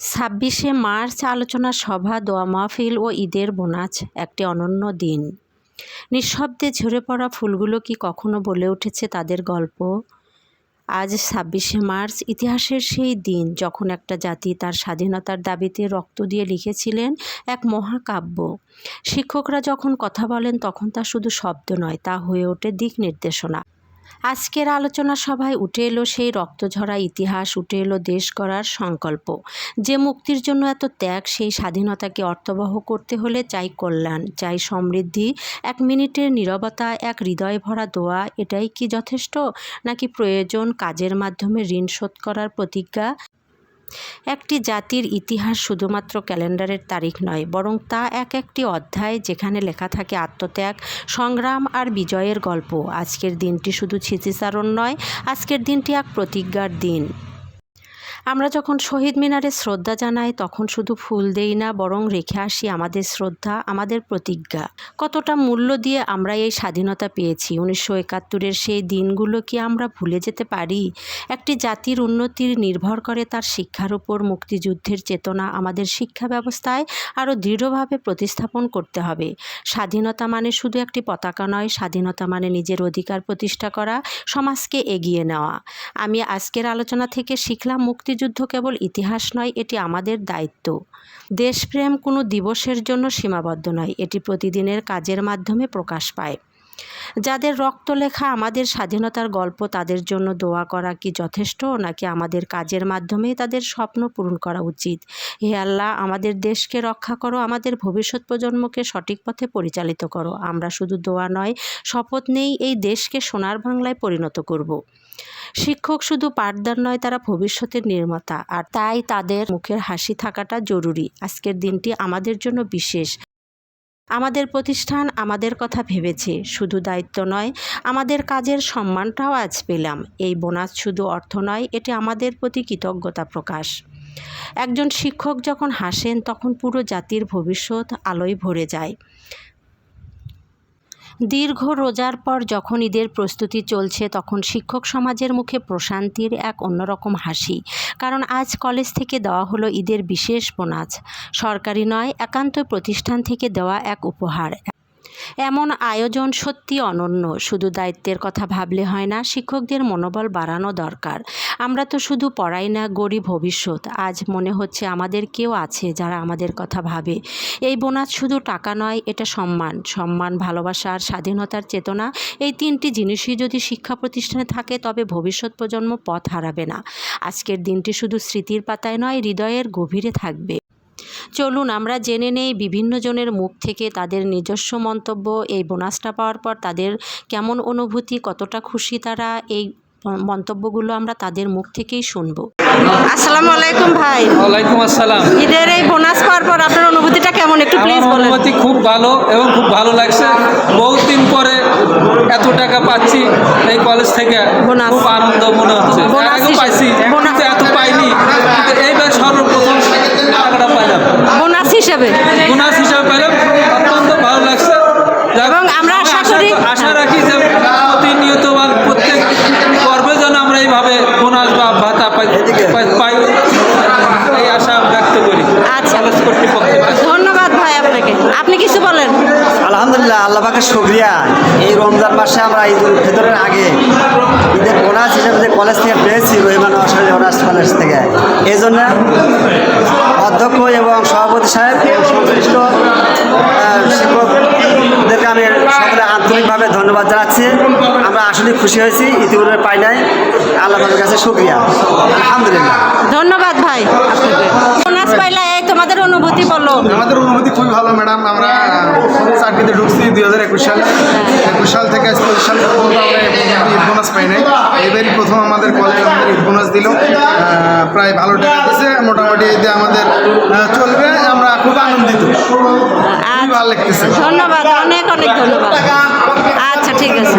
ছাব্বিশে মার্চ আলোচনা সভা, দোয়া মাহফিল ও ঈদের বোনাস একটি অনন্য দিন। নিঃশব্দে ঝরে পড়া ফুলগুলো কি কখনো বলে উঠেছে তাদের গল্প? আজ ছাব্বিশে মার্চ, ইতিহাসের সেই দিন যখন একটা জাতি তার স্বাধীনতার দাবিতে রক্ত দিয়ে লিখেছিলেন এক মহাকাব্য। শিক্ষকরা যখন কথা বলেন তখন তা শুধু শব্দ নয়, তা হয়ে ওঠে দিক নির্দেশনা। আজকের আলোচনা সভায় উঠে এলো সেই রক্তঝরা ইতিহাস, উঠে এলো দেশ করার সংকল্প। যে মুক্তির জন্য এত ত্যাগ, সেই স্বাধীনতাকে অর্থবহ করতে হলে চাই কল্যাণ, চাই সমৃদ্ধি, এক মিনিটের নিরবতা, এক হৃদয় ভরা দোয়া, এটাই কি যথেষ্ট? নাকি প্রয়োজন কাজের মাধ্যমে ঋণ শোধ করার প্রতিজ্ঞা? একটি জাতির ইতিহাস শুধুমাত্র ক্যালেন্ডারের তারিখ নয়, বরং তা এক একটি অধ্যায় যেখানে লেখা থাকে আত্মত্যাগ, সংগ্রাম আর বিজয়ের গল্প। আজকের দিনটি শুধু স্মৃতিচারণ নয়, আজকের দিনটি এক প্রতিজ্ঞার দিন। আমরা যখন শহীদ মিনারে শ্রদ্ধা জানাই, তখন শুধু ফুল দেই না, বরং রেখে আসি আমাদের শ্রদ্ধা, আমাদের প্রতিজ্ঞা। কতটা মূল্য দিয়ে আমরা এই স্বাধীনতা পেয়েছি? উনিশশো একাত্তরের সেই দিনগুলো কি আমরা ভুলে যেতে পারি? একটি জাতির উন্নতির নির্ভর করে তার শিক্ষার উপর মুক্তিযুদ্ধের চেতনা আমাদের শিক্ষা ব্যবস্থায় আরও দৃঢ়ভাবে প্রতিস্থাপন করতে হবে। স্বাধীনতা মানে শুধু একটি পতাকা নয়, স্বাধীনতা মানে নিজের অধিকার প্রতিষ্ঠা করা, সমাজকে এগিয়ে নেওয়া। আমি আজকের আলোচনা থেকে শিখলাম মুক্তিযুদ্ধ কেবল ইতিহাস নয়, এটি আমাদের দায়িত্ব। দেশপ্রেম কোনো দিবসের জন্য সীমাবদ্ধ নয়, এটি প্রতিদিনের কাজের মাধ্যমে প্রকাশ পায়। যাদের রক্ত লেখা আমাদের স্বাধীনতার গল্প, তাদের জন্য দোয়া করা কি যথেষ্ট? নাকি আমাদের কাজের মাধ্যমেই তাদের স্বপ্ন পূরণ করা উচিত? হে আল্লাহ, আমাদের দেশকে রক্ষা করো, আমাদের ভবিষ্যৎ প্রজন্মকে সঠিক পথে পরিচালিত করো। আমরা শুধু দোয়া নয়, শপথ নেই এই দেশকে সোনার বাংলায় পরিণত করব। শিক্ষক শুধু পাঠদান নয়, তারা ভবিষ্যতের নির্মাতা। আর তাই তাদের মুখের হাসি থাকাটা জরুরি। আজকের দিনটি আমাদের জন্য বিশেষ। আমাদের প্রতিষ্ঠান আমাদের কথা ভেবেছে, শুধু দায়িত্ব নয়, আমাদের কাজের সম্মানটাও আজ পেলাম। এই বোনাস শুধু অর্থ নয়, এটি আমাদের প্রতি কৃতজ্ঞতা প্রকাশ। একজন শিক্ষক যখন হাসেন, তখন পুরো জাতির ভবিষ্যৎ আলোয় ভরে যায়। দীর্ঘ রোজার পর যখন ঈদের প্রস্তুতি চলছে, তখন শিক্ষক সমাজের মুখে প্রশান্তির এক অন্যরকম হাসি। কারণ আজ কলেজ থেকে দেওয়া হলো ঈদের বিশেষ বোনাস। সরকারি নয়, একান্ত প্রতিষ্ঠান থেকে দেওয়া এক উপহার। এমন আয়োজন সত্যি অনন্য। শুধু দায়িত্বের কথা ভাবলে হয় না, শিক্ষকদের মনোবল বাড়ানো দরকার। আমরা তো শুধু পড়াই না গড়ি ভবিষ্যৎ। আজ মনে হচ্ছে আমাদের কেউ আছে যারা আমাদের কথা ভাবে। এই বোনাস শুধু টাকা নয়, এটা সম্মান। সম্মান, ভালোবাসা আর স্বাধীনতার চেতনা, এই তিনটি জিনিসই যদি শিক্ষা প্রতিষ্ঠানে থাকে, তবে ভবিষ্যৎ প্রজন্ম পথ হারাবে না। আজকের দিনটি শুধু স্মৃতির পাতায় নয়, হৃদয়ের গভীরে থাকবে। চলুন আমরা জেনে নেই বিভিন্ন জনের মুখ থেকে তাদের নিজস্ব মন্তব্য এই বোনাসটা পাওয়ার পর তাদের কেমন অনুভূতি কতটা খুশি তারা এই মন্তব্যগুলো আমরা তাদের মুখ থেকেই শুনব। আসসালামু আলাইকুম ভাই। ওয়ালাইকুম আসসালাম। ঈদের এই বোনাস পাওয়ার পর আপনার অনুভূতিটা কেমন? একটু প্লিজ বলেন। অনুমতি খুব ভালো এবং খুব ভালো লাগছে। বহুত দিন পরে এত টাকা পাচ্ছি এই কলেজ থেকে। খুব আনন্দ মনে হচ্ছে। বোনাস পাইছি বোনাস। কিন্তু এত পাইনি কিন্তু এইবার সর্বপ্রথম টাকাটা পাইলাম বোনাস হিসেবে বোনাস হিসাবে পাইলাম অত্যন্ত ভালো লাগছে যাক, এবং আমরা আমি আশা করি- আশা রাখি যে প্রতিনিয়ত বা প্রত্যেক পর্বে যেন আমরা এইভাবে বোনাস বা ভাতা পাই পাই- পাই এই আশা ব্যক্ত করি আচ্ছা। কলেজ কর্তৃপক্ষের কাছে ধন্যবাদ ভাই আপনাকে। আপনি কিছু বলেন। আলহামদুলিল্লাহ আল্লাহ পাকের শুক্রিয়া। এই রমজান মাসে আমরা ঈদ উল ফিতরের আগে ঈদের বোনাস হিসেবে যে কলেজ থেকে পেয়েছি রহিমান অসরী অনার্স কলেজ থেকে। এই জন্য অধ্যক্ষ এবং সভাপতি সাহেব সংশ্লিষ্ট শিক্ষকদেরকে আমি সকলে আন্তরিকভাবে ধন্যবাদ জানাচ্ছি। আমরা আসলে খুশি হয়েছি ইতিপূর্বে পাই নাই। আল্লাহ কাছে শুক্রিয়া। আলহামদুলিল্লাহ। ধন্যবাদ ভাই আপনাকে বোনাস পাইলে এই তোমাদের অনুভূতি বলো। আমাদের অনুভূতি খুবই ভালো ম্যাডাম। আমরা চাকরিতে ঢুকছি দুই হাজার একুশ সালে। একুশ সাল থেকে আজ পঁচিশ সাল পর্যন্ত আমরা ঈদ বোনাস পাই নাই। এবারই প্রথম আমাদের কলেজ আমাদের ঈদ বোনাস দিল। প্রায় ভালো টাকা দিচ্ছে মোটামুটি এতে আমাদের চলবে। আমরা খুব আনন্দিত। ভালো লাগতেছে। ধন্যবাদ অনেক অনেক ধন্যবাদ। আচ্ছা ঠিক আছে।